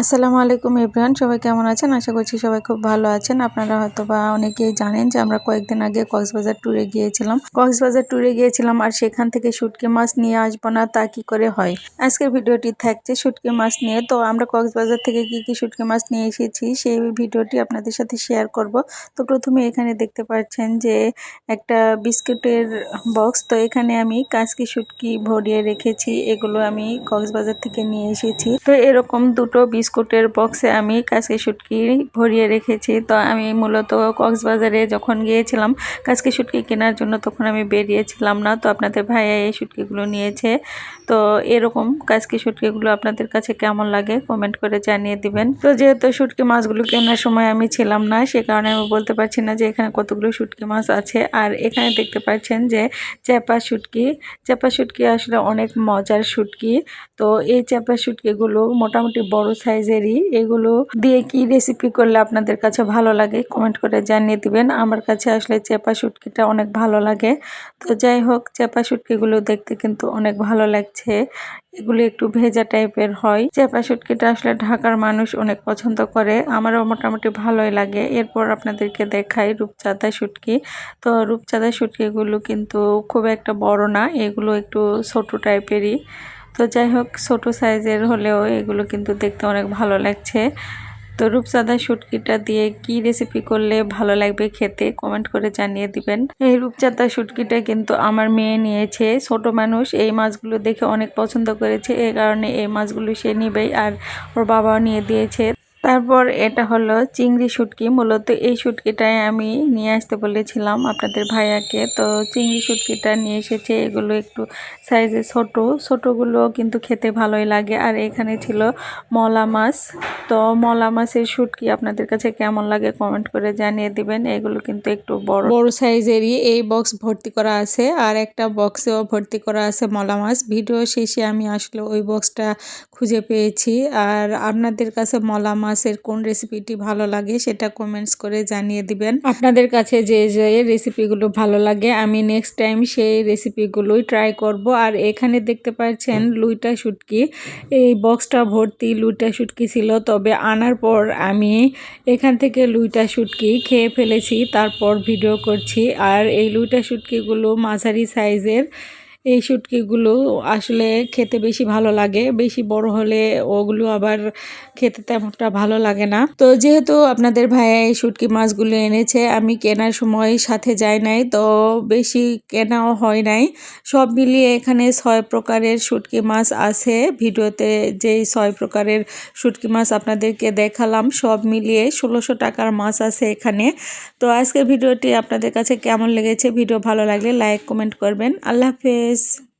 আসসালামু আলাইকুম ইব্রাহান সবাই কেমন আছেন? আশা করছি সবাই খুব ভালো আছেন। আপনারা হয়তো বা অনেকেই জানেন যে আমরা কয়েকদিন আগে কক্সবাজার ট্যুরে গিয়েছিলাম। কক্সবাজার ট্যুরে গিয়েছিলাম আর সেখান থেকে শুটকি মাছ নিয়ে আসব না, তা কি করে হয়? আজকের ভিডিওটি থাকছে শুটকি মাছ নিয়ে। তো আমরা কক্সবাজার থেকে কি কি শুটকি মাছ নিয়ে এসেছি, সেই ভিডিওটি আপনাদের সাথে শেয়ার করব। তো প্রথমে এখানে দেখতে পাচ্ছেন যে একটা বিস্কুটের বক্স তো এখানে আমি কাঁচকি শুটকি ভরিয়ে রেখেছি, এগুলো আমি কক্সবাজার থেকে নিয়ে এসেছি। তো এরকম দুটো বিস্কুটের বক্সে আমি কাঁচকি শুটকি ভরিয়ে রেখেছি। তো আমি মূলত কক্সবাজারে যখন গিয়েছিলাম কাঁচকি শুটকি কেনার জন্য তখন আমি বেরিয়েছিলাম না। তো আপনাদের ভাইয়া এই শুটকিগুলো নিয়েছে। তো এরকম কাঁচকি শুটকিগুলো আপনাদের কাছে কেমন লাগে কমেন্ট করে জানিয়ে দিবেন। তো যেহেতু শুটকি মাছগুলো কেনার সময় আমি ছিলাম না, সে কারণে আমি বলতে পারছি না যে এখানে কতগুলো শুটকি মাছ আছে। আর এখানে দেখতে পাচ্ছেন যে চ্যাপা শুটকি চ্যাপা শুটকি আসলে অনেক মজার শুটকি। তো এই চ্যাপা শুটকিগুলো মোটামুটি বড় সাইজেরই এগুলো দিয়ে কি রেসিপি করলে আপনাদের কাছে ভালো লাগে কমেন্ট করে জানিয়ে দিবেন। আমার কাছে আসলে চেপা শুটকিটা অনেক ভালো লাগে। তো যাই হোক, চেপা শুটকিগুলো দেখতে কিন্তু অনেক ভালো লাগছে। এগুলো একটু ভেজা টাইপের হয়। চেপা শুটকিটা আসলে ঢাকার মানুষ অনেক পছন্দ করে। আমারও মোটামুটি ভালোই লাগে। এরপর আপনাদেরকে দেখাই রূপচাঁদা শুটকি। তো রূপচাঁদা শুটকিগুলো কিন্তু খুব একটা বড় না। এগুলো একটু ছোট টাইপেরই। যাই হোক, ছোটো সাইজের হলেও এগুলো কিন্তু দেখতে অনেক ভালো লাগছে। তো রূপচাঁদা শুটকিটা দিয়ে কি রেসিপি করলে ভালো লাগবে খেতে কমেন্ট করে জানিয়ে দিবেন। এই রূপচাঁদা শুটকিটা কিন্তু আমার মেয়ে নিয়েছে, ছোট মানুষ। এই মাছগুলো দেখে অনেক পছন্দ করেছে এই কারণে এই মাছগুলো সে নিবেই আর ওর বাবাও নিয়ে দিয়েছে। তারপর এটা হলো চিংড়ি শুটকি। মূলত এই শুটকিটাই আমি নিয়ে আসতে বলেছিলাম আপনাদের ভাইয়াকে। তো চিংড়ি শুটকিটা নিয়ে এসেছে। এগুলো একটু সাইজে ছোট। ছোটোগুলো কিন্তু খেতে ভালোই লাগে। আর এখানে ছিল মলা মাছ। তো মলা মাছের শুটকি আপনাদের কাছে কেমন লাগে কমেন্ট করে জানিয়ে দিবেন। এগুলো কিন্তু একটু বড়। বড় সাইজেরই এই বক্স ভর্তি করা আছে। আর একটা বক্সেও ভর্তি করা আছে মলা মাছ। ভিডিও শেষে আমি আসলে ওই বক্সটা খুঁজে পেয়েছি। আর আপনাদের কাছে মলা মাছের কোন রেসিপিটি ভালো লাগে সেটা কমেন্টস করে জানিয়ে দিবেন। আপনাদের কাছে যে যে রেসিপিগুলো ভালো লাগে, আমি নেক্সট টাইম সেই রেসিপিগুলোই ট্রাই করব। আর এখানে দেখতে পাচ্ছেন লুইটা শুটকি। এই বক্সটা ভর্তি লুইটা শুটকি ছিল। তবে আনার পর আমি এখান থেকে লুইটা শুটকি খেয়ে ফেলেছি, তারপর ভিডিও করছি। আর এই লুইটা শুটকিগুলো মাঝারি সাইজের এই শুটকিগুলো আসলে খেতে বেশি ভালো লাগে। বেশি বড় হলে ওগুলো আবার খেতে তেমনটা ভালো লাগে না। তো যেহেতু আপনাদের ভাইয়া এই শুটকি মাছগুলো এনেছে, আমি কেনার সময় সাথে যাই নাই, তো বেশি কেনাও হয় নাই। সব মিলিয়ে এখানে ছয় প্রকারের শুটকি মাছ আছে। ভিডিওতে যেই ছয় প্রকারের শুটকি মাছ আপনাদেরকে দেখালাম, সব মিলিয়ে ষোলোশো টাকার মাছ আছে এখানে। তো আজকের ভিডিওটি আপনাদের কাছে কেমন লেগেছে? ভিডিও ভালো লাগলে লাইক, কমেন্ট করবেন। আল্লাহ হাফেজ। guys.